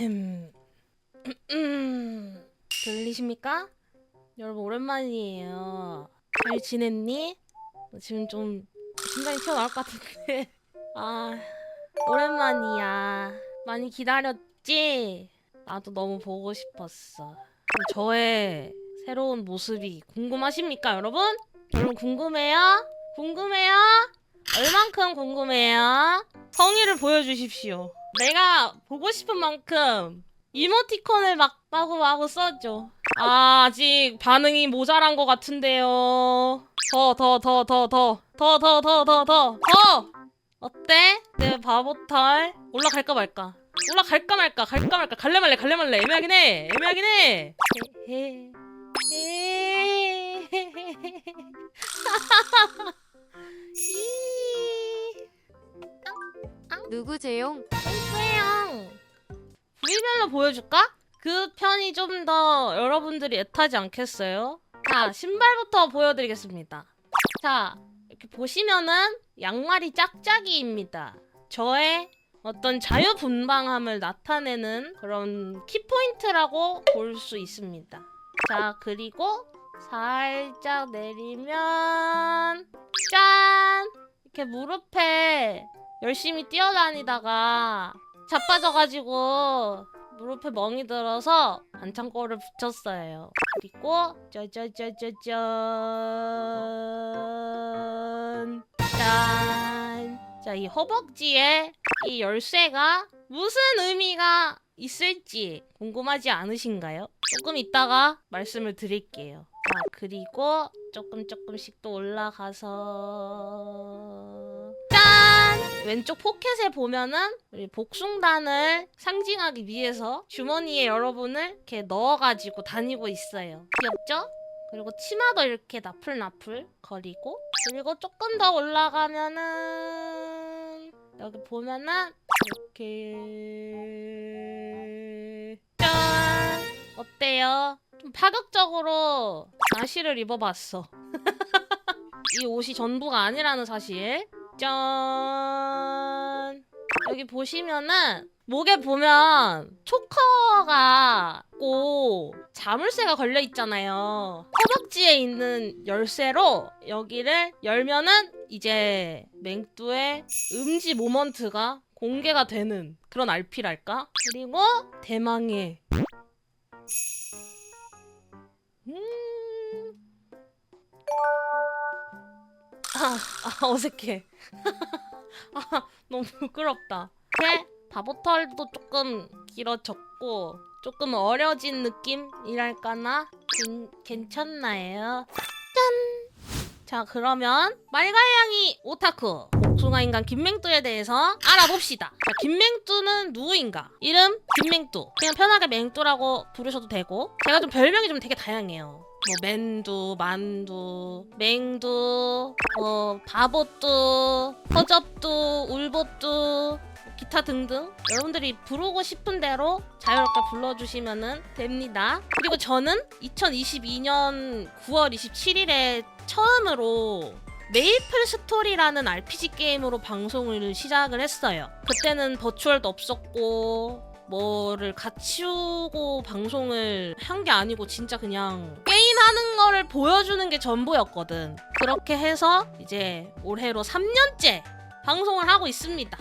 음. 음. 들리십니까? 여러분 오랜만이에요. 잘 지냈니? 나 지금 좀 심장이 튀어나올 것 같은데. 아 오랜만이야. 많이 기다렸지? 나도 너무 보고 싶었어. 저의 새로운 모습이 궁금하십니까, 여러분? 여러분 궁금해요? 궁금해요? 얼만큼 궁금해요? 성의를 보여주십시오. 내가 보고 싶은 만큼 이모티콘을 막 마구 마구 써줘. 아, 아직 반응이 모자란 것 같은데요. 더, 더, 더, 더, 더, 더, 더, 더, 더, 더, 더. 어때? 내 바보털 올라갈까 말까? 올라갈까 말까? 갈까 말까? 갈래 말래? 갈래 말래? 애매하긴 해. 애매하긴 해. 헤헤. 헤헤헤헤헤. 이. 누구세요? 부위별로 보여줄까? 그 편이 좀 더 여러분들이 애타지 않겠어요? 자, 신발부터 보여드리겠습니다. 자, 이렇게 보시면은 양말이 짝짝이입니다. 저의 어떤 자유분방함을 나타내는 그런 키포인트라고 볼 수 있습니다. 자, 그리고 살짝 내리면 짠! 이렇게 무릎에 열심히 뛰어다니다가 자빠져가지고 무릎에 멍이 들어서 반창고를 붙였어요. 그리고 짜자자자잔 짠. 자, 이 허벅지에 이 열쇠가 무슨 의미가 있을지 궁금하지 않으신가요? 조금 이따가 말씀을 드릴게요. 자, 그리고 조금 조금씩 또 올라가서 짠! 왼쪽 포켓에 보면은 우리 복숭단을 상징하기 위해서 주머니에 여러분을 이렇게 넣어가지고 다니고 있어요. 귀엽죠? 그리고 치마도 이렇게 나풀나풀 거리고 그리고 조금 더 올라가면은 여기 보면은 이렇게 짠! 어때요? 좀 파격적으로 나시를 입어봤어. 이 옷이 전부가 아니라는 사실. 짠. 여기 보시면은 목에 보면 초커가 있고 자물쇠가 걸려 있잖아요. 허벅지에 있는 열쇠로 여기를 열면은 이제 맹뚜의 음지 모먼트가 공개가 되는 그런 RP랄까? 그리고 대망의 음. 아, 아 어색해. 아, 너무 부끄럽다. 네, 바보털도 조금 길어졌고 조금 어려진 느낌이랄까나 괜, 괜찮나요? 짠. 자 그러면 말갈량이 오타쿠 복숭아 인간 김맹뚜에 대해서 알아봅시다. 자, 김맹뚜는 누구인가? 이름 김맹뚜. 그냥 편하게 맹뚜라고 부르셔도 되고 제가 좀 별명이 좀 되게 다양해요. 뭐 맨두, 만두, 맹두, 뭐 바보뚜, 허접뚜, 울보뚜, 뭐 기타 등등 여러분들이 부르고 싶은 대로 자유롭게 불러주시면 됩니다. 그리고 저는 2022년 9월 27일에 처음으로 메이플 스토리라는 RPG 게임으로 방송을 시작을 했어요. 그때는 버추얼도 없었고 뭐를 갖추고 방송을 한 게 아니고 진짜 그냥 게임하는 거를 보여주는 게 전부였거든. 그렇게 해서 이제 올해로 3년째 방송을 하고 있습니다.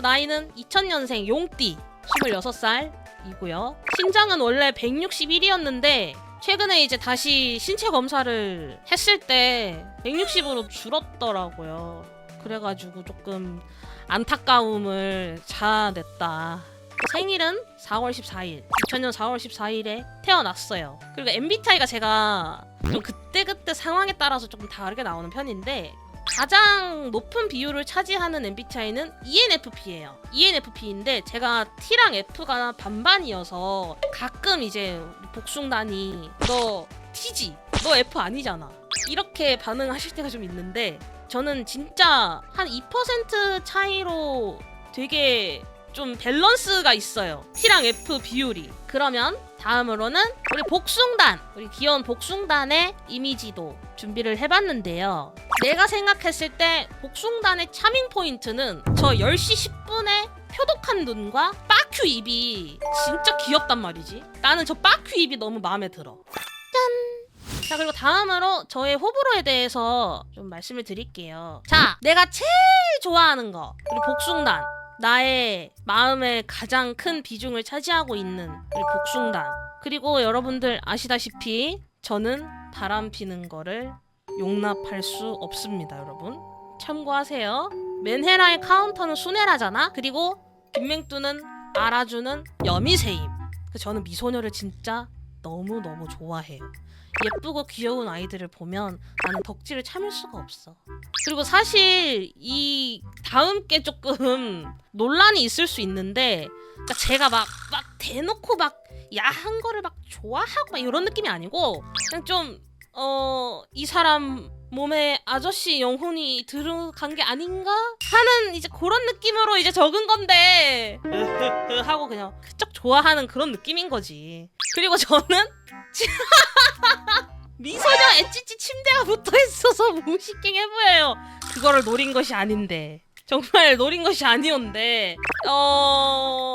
나이는 2000년생 용띠 26살이고요. 신장은 원래 161이었는데 최근에 이제 다시 신체 검사를 했을 때 160으로 줄었더라고요. 그래가지고 조금 안타까움을 자아냈다. 생일은 4월 14일, 2000년 4월 14일에 태어났어요. 그리고 MBTI가 제가 좀 그때그때 상황에 따라서 조금 다르게 나오는 편인데 가장 높은 비율을 차지하는 MBTI는 ENFP예요. ENFP인데 제가 T랑 F가 반반이어서 가끔 이제 복숭단이 너 T지? 너 F 아니잖아. 이렇게 반응하실 때가 좀 있는데 저는 진짜 한 2% 차이로 되게 좀 밸런스가 있어요. T랑 F 비율이. 그러면 다음으로는 우리 복숭단, 우리 귀여운 복숭단의 이미지도 준비를 해봤는데요. 내가 생각했을 때 복숭단의 차밍 포인트는 저 10시 10분에 표독한 눈과 빠큐 입이 진짜 귀엽단 말이지. 나는 저 빠큐 입이 너무 마음에 들어. 짠. 자 그리고 다음으로 저의 호불호에 대해서 좀 말씀을 드릴게요. 자 내가 제일 좋아하는 거 그리고 복숭단 나의 마음에 가장 큰 비중을 차지하고 있는 우리 복숭단. 그리고 여러분들 아시다시피 저는 바람 피는 거를 용납할 수 없습니다 여러분. 참고하세요. 맨헤라의 카운터는 순애라잖아? 그리고 김맹뚜는 알아주는 여미새임. 그 저는 미소녀를 진짜 너무너무 좋아해요 예쁘고 귀여운 아이들을 보면 나는 덕질을 참을 수가 없어. 그리고 사실 이 다음 게 조금 논란이 있을 수 있는데 그러니까 제가 막 막 대놓고 막 야한 거를 막 좋아하고 막 이런 느낌이 아니고 그냥 좀 어 이 사람 몸에 아저씨 영혼이 들어간 게 아닌가 하는 이제 그런 느낌으로 이제 적은 건데 하고 그냥 그쪽 좋아하는 그런 느낌인 거지. 그리고 저는 미소녀 엣지치 침대가 붙어 있어서 무식갱해 보여요. 그거를 노린 것이 아닌데. 정말 노린 것이 아니었는데 어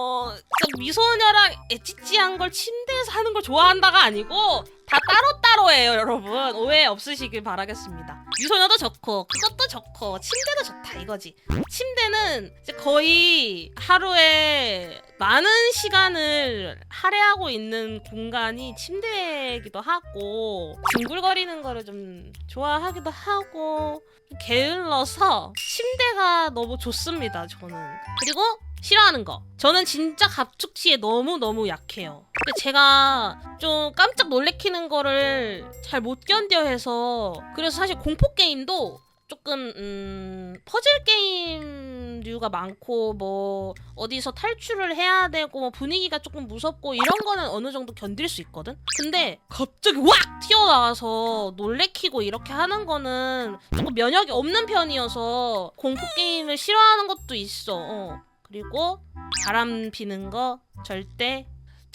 그 미소녀랑 엣지치한 걸 침대에서 하는 걸 좋아한다가 아니고 다 따로따로예요 여러분 오해 없으시길 바라겠습니다 미소녀도 좋고 그것도 좋고 침대도 좋다 이거지. 침대는 이제 거의 하루에 많은 시간을 할애하고 있는 공간이 침대이기도 하고 뒹굴거리는 거를 좀 좋아하기도 하고 게을러서 침대가 너무 좋습니다 저는. 그리고 싫어하는 거. 저는 진짜 갑툭튀에 너무너무 약해요 근데 제가 좀 깜짝 놀래키는 거를 잘 못 견뎌 해서 그래서 사실 공포 게임도 조금 음, 퍼즐 게임류가 많고 뭐 어디서 탈출을 해야 되고 뭐 분위기가 조금 무섭고 이런 거는 어느 정도 견딜 수 있거든. 근데 갑자기 왁 튀어나와서 놀래키고 이렇게 하는 거는 조금 면역이 없는 편이어서 공포 게임을 싫어하는 것도 있어. 어. 그리고 바람 피는 거 절대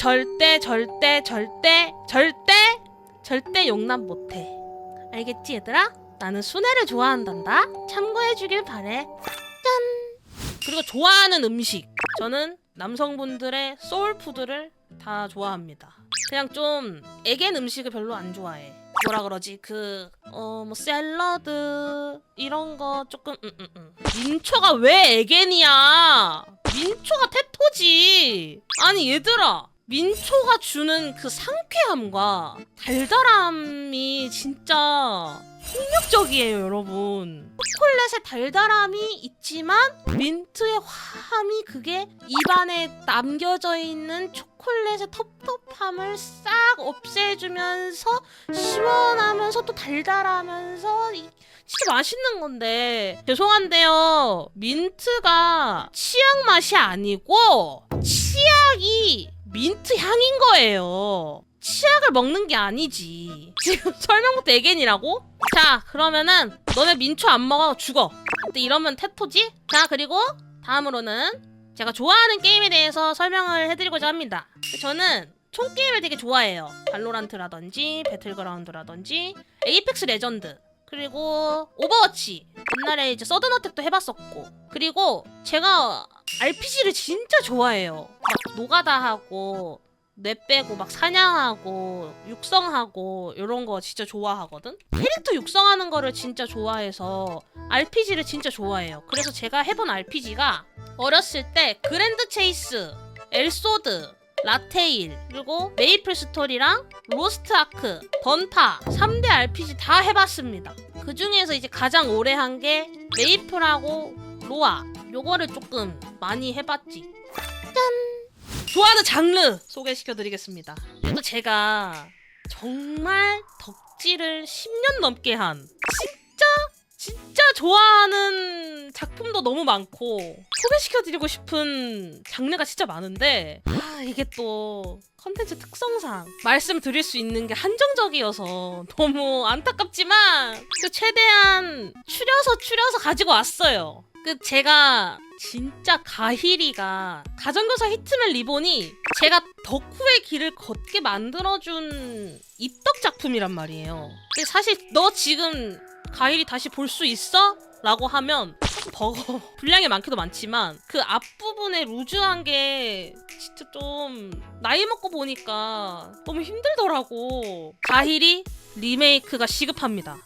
절대 절대 절대 절대 절대 용납 못해. 알겠지 얘들아? 나는 순애를 좋아한단다. 참고해주길 바래. 짠. 그리고 좋아하는 음식. 저는 남성분들의 소울푸드를 다 좋아합니다. 그냥 좀 애겐 음식을 별로 안 좋아해. 뭐라 그러지? 그 어 뭐 샐러드 이런 거 조금 음, 음, 음. 민초가 왜 애겐이야? 민초가 테토지. 아니 얘들아. 민초가 주는 그 상쾌함과 달달함이 진짜 폭력적이에요, 여러분. 초콜릿의 달달함이 있지만 민트의 화함이 그게 입안에 남겨져 있는 초콜릿의 텁텁함을 싹 없애주면서 시원하면서 또 달달하면서 이- 진짜 맛있는 건데 죄송한데요 민트가 치약 맛이 아니고 치약이 민트 향인 거예요. 치약을 먹는 게 아니지. 지금 설명부터 애견이라고? 자 그러면은 너네 민초 안 먹어 죽어. 근데 이러면 테토지? 자 그리고 다음으로는 제가 좋아하는 게임에 대해서 설명을 해드리고자 합니다. 저는 총 게임을 되게 좋아해요. 발로란트라든지 배틀그라운드라든지 에이펙스 레전드 그리고 오버워치. 옛날에 이제 서든어택도 해봤었고. 그리고 제가 RPG를 진짜 좋아해요 막 노가다 하고 뇌 빼고 막 사냥하고 육성하고 이런 거 진짜 좋아하거든? 캐릭터 육성하는 거를 진짜 좋아해서 RPG를 진짜 좋아해요. 그래서 제가 해본 RPG가 어렸을 때 그랜드 체이스 엘소드 라테일 그리고 메이플 스토리랑 로스트 아크 던파 3대 RPG 다 해봤습니다. 그 중에서 이제 가장 오래 한 게 메이플하고 로아. 요거를 조금 많이 해봤지. 짠 좋아하는 장르 소개시켜드리겠습니다 제가 정말 덕질을 10년 넘게 한 진짜 진짜 좋아하는 작품도 너무 많고 소개시켜드리고 싶은 장르가 진짜 많은데 아 이게 또 컨텐츠 특성상 말씀드릴 수 있는 게 한정적이어서 너무 안타깝지만 그 최대한 추려서 추려서 가지고 왔어요. 그 제가 진짜 가히리가 가정교사 히트맨 리본이 제가 덕후의 길을 걷게 만들어준 입덕 작품이란 말이에요. 근데 사실 너 지금 가일이 다시 볼 수 있어? 라고 하면 조금 버거워. 분량이 많기도 많지만 그 앞부분에 루즈한 게 진짜 좀 나이 먹고 보니까 너무 힘들더라고. 가힐이 리메이크가 시급합니다.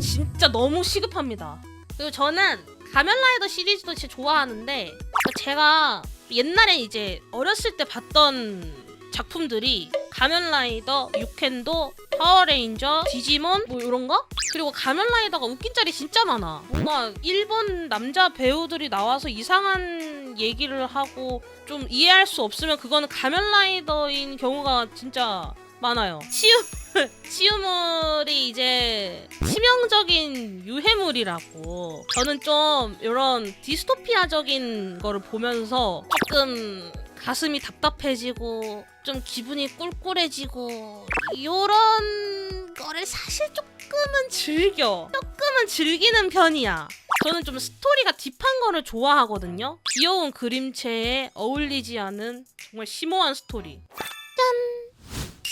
진짜 너무 시급합니다. 그리고 저는 가면라이더 시리즈도 진짜 좋아하는데 제가 옛날에 이제 어렸을 때 봤던 작품들이 가면라이더, 유캔도, 파워레인저, 디지몬 뭐 이런 거? 그리고 가면라이더가 웃긴 짤이 진짜 많아. 뭔가 일본 남자 배우들이 나와서 이상한 얘기를 하고 좀 이해할 수 없으면 그거는 가면라이더인 경우가 진짜 많아요. 치유 치유물이 이제 치명적인 유해물이라고. 저는 좀 이런 디스토피아적인 거를 보면서 조금 가슴이 답답해지고 좀 기분이 꿀꿀해지고 이런 거를 사실 조금은 즐겨. 조금은 즐기는 편이야. 저는 좀 스토리가 딥한 거를 좋아하거든요. 귀여운 그림체에 어울리지 않은 정말 심오한 스토리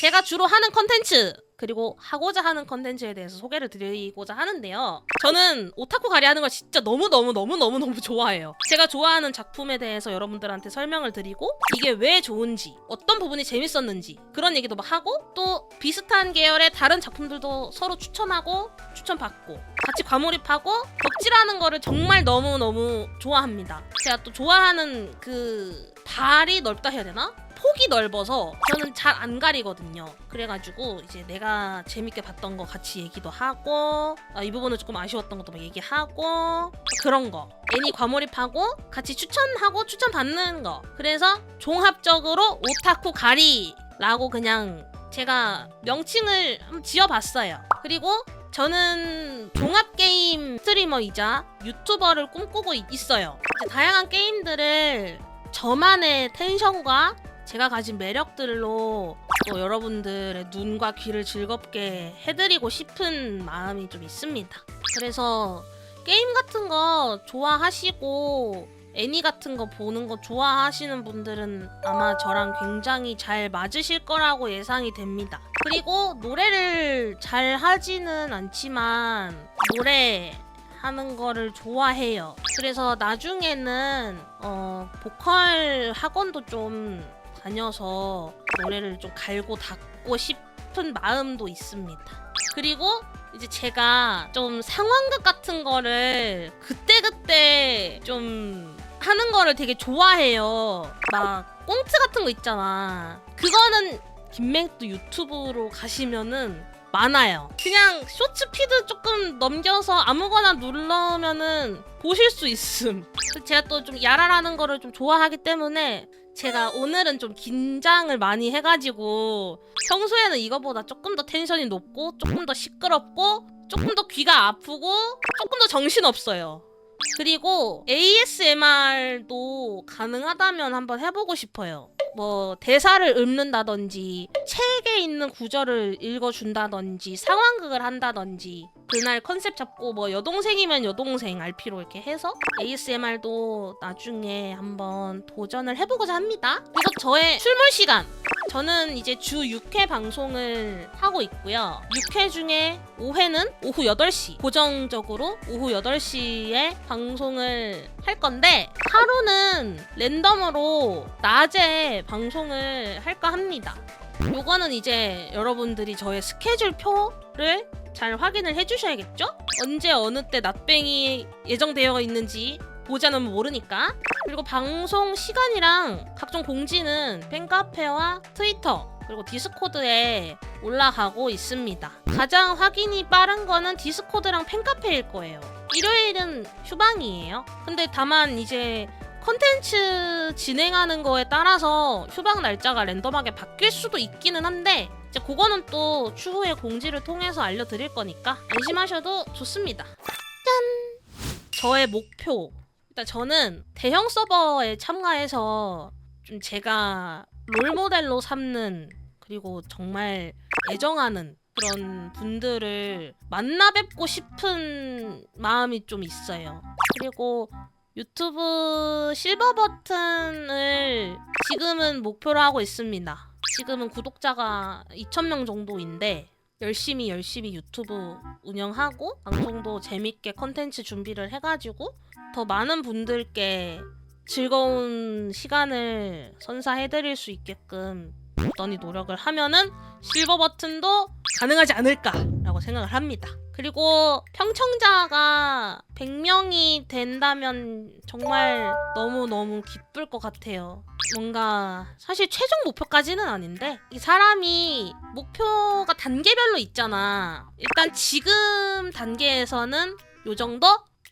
제가 주로 하는 컨텐츠 그리고 하고자 하는 컨텐츠에 대해서 소개를 드리고자 하는데요. 저는 오타쿠 가리 하는 걸 진짜 너무너무너무너무너무 좋아해요. 제가 좋아하는 작품에 대해서 여러분들한테 설명을 드리고 이게 왜 좋은지 어떤 부분이 재밌었는지 그런 얘기도 막 하고 또 비슷한 계열의 다른 작품들도 서로 추천하고 추천받고 같이 과몰입하고 덕질하는 거를 정말 너무너무 좋아합니다. 제가 또 좋아하는 그 발이 넓다 해야 되나? 폭이 넓어서 저는 잘 안 가리거든요. 그래가지고 이제 내가 재밌게 봤던 거 같이 얘기도 하고 아, 이 부분은 조금 아쉬웠던 것도 막 얘기하고 그런 거 애니 과몰입하고 같이 추천하고 추천 받는 거 그래서 종합적으로 오타쿠 가리라고 그냥 제가 명칭을 한번 지어봤어요. 그리고 저는 종합 게임 스트리머이자 유튜버를 꿈꾸고 있- 있어요. 다양한 게임들을 저만의 텐션과 제가 가진 매력들로 또 여러분들의 눈과 귀를 즐겁게 해드리고 싶은 마음이 좀 있습니다. 그래서 게임 같은 거 좋아하시고 애니 같은 거 보는 거 좋아하시는 분들은 아마 저랑 굉장히 잘 맞으실 거라고 예상이 됩니다. 그리고 노래를 잘 하지는 않지만 노래 하는 거를 좋아해요. 그래서 나중에는 어, 보컬 학원도 좀 다녀서 노래를 좀 갈고 닦고 싶은 마음도 있습니다. 그리고 이제 제가 좀 상황극 같은 거를 그때그때 좀 하는 거를 되게 좋아해요. 막 꽁트 같은 거 있잖아. 그거는 김맹도 유튜브로 가시면은 많아요. 그냥 쇼츠 피드 조금 넘겨서 아무거나 누르면은 보실 수 있음. 제가 또 좀 야랄하는 거를 좀 좋아하기 때문에 제가 오늘은 좀 긴장을 많이 해가지고 평소에는 이거보다 조금 더 텐션이 높고 조금 더 시끄럽고 조금 더 귀가 아프고 조금 더 정신 없어요. 그리고 ASMR도 가능하다면 한번 해보고 싶어요. 뭐 대사를 읊는다든지 책에 있는 구절을 읽어준다든지 상황극을 한다든지 그날 컨셉 잡고 뭐 여동생이면 여동생 RP로 이렇게 해서 ASMR도 나중에 한번 도전을 해보고자 합니다. 그리고 저의 출몰 시간 저는 이제 주 6회 방송을 하고 있고요. 6회 중에 5회는 오후 8시 고정적으로 오후 8시에 방송을 할 건데 하루는 랜덤으로 낮에 방송을 할까 합니다. 요거는 이제 여러분들이 저의 스케줄 표를 잘 확인을 해주셔야겠죠? 언제 어느 때 낮뱅이 예정되어 있는지 보지 않으면 모르니까. 그리고 방송 시간이랑 각종 공지는 팬카페와 트위터 그리고 디스코드에 올라가고 있습니다. 가장 확인이 빠른 거는 디스코드랑 팬카페일 거예요. 일요일은 휴방이에요. 근데 다만 이제 컨텐츠 진행하는 거에 따라서 휴방 날짜가 랜덤하게 바뀔 수도 있기는 한데 이제 그거는 또 추후에 공지를 통해서 알려드릴 거니까 안심하셔도 좋습니다. 짠! 저의 목표. 일단 저는 대형 서버에 참가해서 좀 제가 롤 모델로 삼는 그리고 정말 애정하는 그런 분들을 만나 뵙고 싶은 마음이 좀 있어요. 그리고 유튜브 실버 버튼을 지금은 목표로 하고 있습니다. 지금은 구독자가 2,000명 정도인데 열심히 열심히 유튜브 운영하고 방송도 재밌게 컨텐츠 준비를 해가지고 더 많은 분들께 즐거운 시간을 선사해드릴 수 있게끔 어떠니 노력을 하면은 실버 버튼도 가능하지 않을까라고 생각을 합니다. 그리고 평청자가 100명이 된다면 정말 너무너무 기쁠 것 같아요. 뭔가 사실 최종 목표까지는 아닌데 이 사람이 목표가 단계별로 있잖아. 일단 지금 단계에서는 요 정도?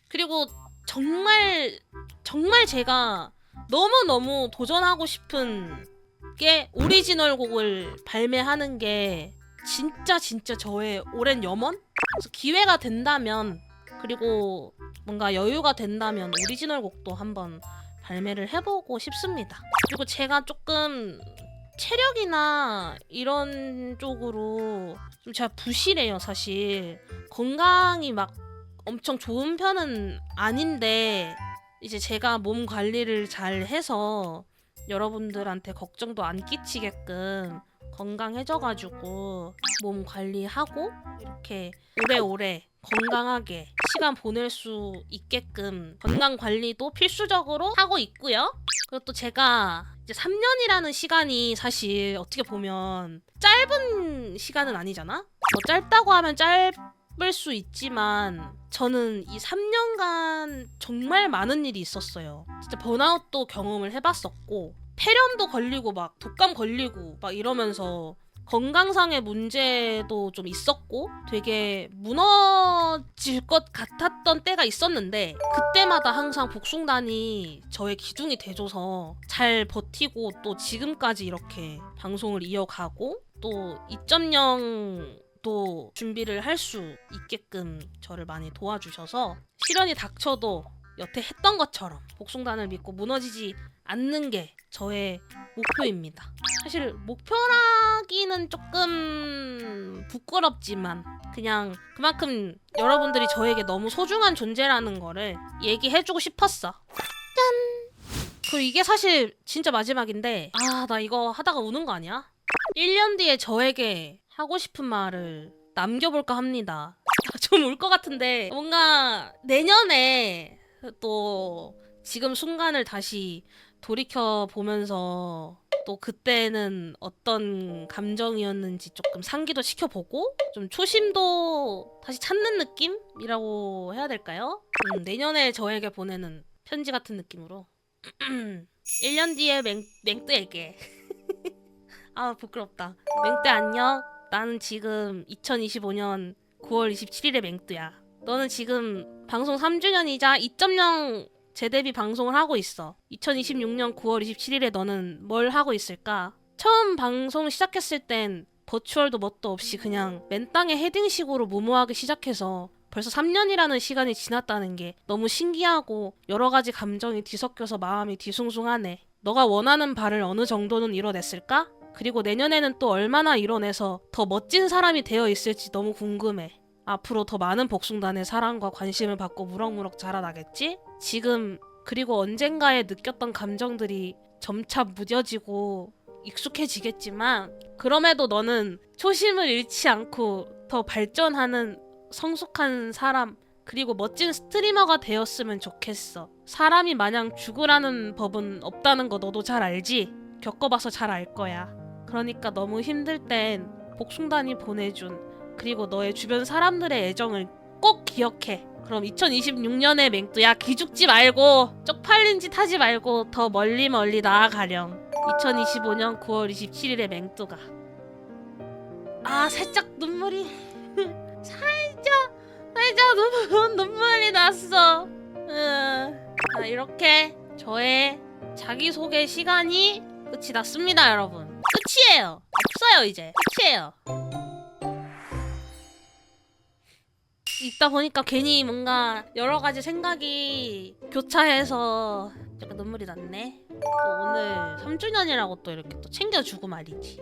그리고 정말 정말 제가 너무너무 도전하고 싶은 게 오리지널 곡을 발매하는 게 진짜 진짜 저의 오랜 염원? 그래서 기회가 된다면 그리고 뭔가 여유가 된다면 오리지널 곡도 한번 발매를 해보고 싶습니다. 그리고 제가 조금 체력이나 이런 쪽으로 좀 제가 부실해요 사실 건강이 막 엄청 좋은 편은 아닌데 이제 제가 몸 관리를 잘 해서 여러분들한테 걱정도 안 끼치게끔 건강해져가지고 몸 관리하고 이렇게 오래오래 건강하게 시간 보낼 수 있게끔 건강 관리도 필수적으로 하고 있고요. 그리고 또 제가 이제 3년이라는 시간이 사실 어떻게 보면 짧은 시간은 아니잖아? 뭐 짧다고 하면 짧을 수 있지만 저는 이 3년간 정말 많은 일이 있었어요. 진짜 번아웃도 경험을 해봤었고 폐렴도 걸리고 막 독감 걸리고 막 이러면서 건강상의 문제도 좀 있었고 되게 무너질 것 같았던 때가 있었는데 그때마다 항상 복숭단이 저의 기둥이 돼줘서 잘 버티고 또 지금까지 이렇게 방송을 이어가고 또 2.0도 준비를 할 수 있게끔 저를 많이 도와주셔서 시련이 닥쳐도 여태 했던 것처럼 복숭단을 믿고 무너지지 않는 게 저의 목표입니다. 사실 목표라기는 조금 부끄럽지만 그냥 그만큼 여러분들이 저에게 너무 소중한 존재라는 거를 얘기해주고 싶었어. 짠! 그리고 이게 사실 진짜 마지막인데 아 나 이거 하다가 우는 거 아니야? 1년 뒤에 저에게 하고 싶은 말을 남겨볼까 합니다. 좀 울 것 같은데 뭔가 내년에 또 지금 순간을 다시 돌이켜 보면서 또 그때는 어떤 감정이었는지 조금 상기도 시켜보고 좀 초심도 다시 찾는 느낌이라고 해야 될까요? 음, 내년에 저에게 보내는 편지 같은 느낌으로. 1년 뒤에 맹, 맹뜨에게. 아 부끄럽다. 맹뜨 안녕. 나는 지금 2025년 9월 27일에 맹뜨야 너는 지금 방송 3주년이자 2.0 재데뷔 방송을 하고 있어. 2026년 9월 27일에 너는 뭘 하고 있을까? 처음 방송 시작했을 땐 버추얼도 뭣도 없이 그냥 맨 땅에 헤딩식으로 무모하게 시작해서 벌써 3년이라는 시간이 지났다는 게 너무 신기하고 여러 가지 감정이 뒤섞여서 마음이 뒤숭숭하네. 너가 원하는 바를 어느 정도는 이뤄냈을까? 그리고 내년에는 또 얼마나 이뤄내서 더 멋진 사람이 되어 있을지 너무 궁금해. 앞으로 더 많은 복숭단의 사랑과 관심을 받고 무럭무럭 자라나겠지? 지금 그리고 언젠가에 느꼈던 감정들이 점차 무뎌지고 익숙해지겠지만 그럼에도 너는 초심을 잃지 않고 더 발전하는 성숙한 사람 그리고 멋진 스트리머가 되었으면 좋겠어. 사람이 마냥 죽으라는 법은 없다는 거 너도 잘 알지? 겪어봐서 잘 알 거야. 그러니까 너무 힘들 땐 복숭단이 보내준 그리고 너의 주변 사람들의 애정을 꼭 기억해. 그럼 2026년에 맹뚜야 기죽지 말고 쪽팔린 짓 하지 말고 더 멀리 멀리 나아가렴. 2025년 9월 27일에 맹뚜가 아 살짝 눈물이 살짝 살짝 눈물, 눈물이 났어. 음. 자, 이렇게 저의 자기소개 시간이 끝이 났습니다, 여러분. 끝이에요. 없어요, 이제. 끝이에요. 있다 보니까 괜히 뭔가 여러 가지 생각이 교차해서 약간 눈물이 났네. 또 오늘 3주년이라고 또 이렇게 또 챙겨주고 말이지.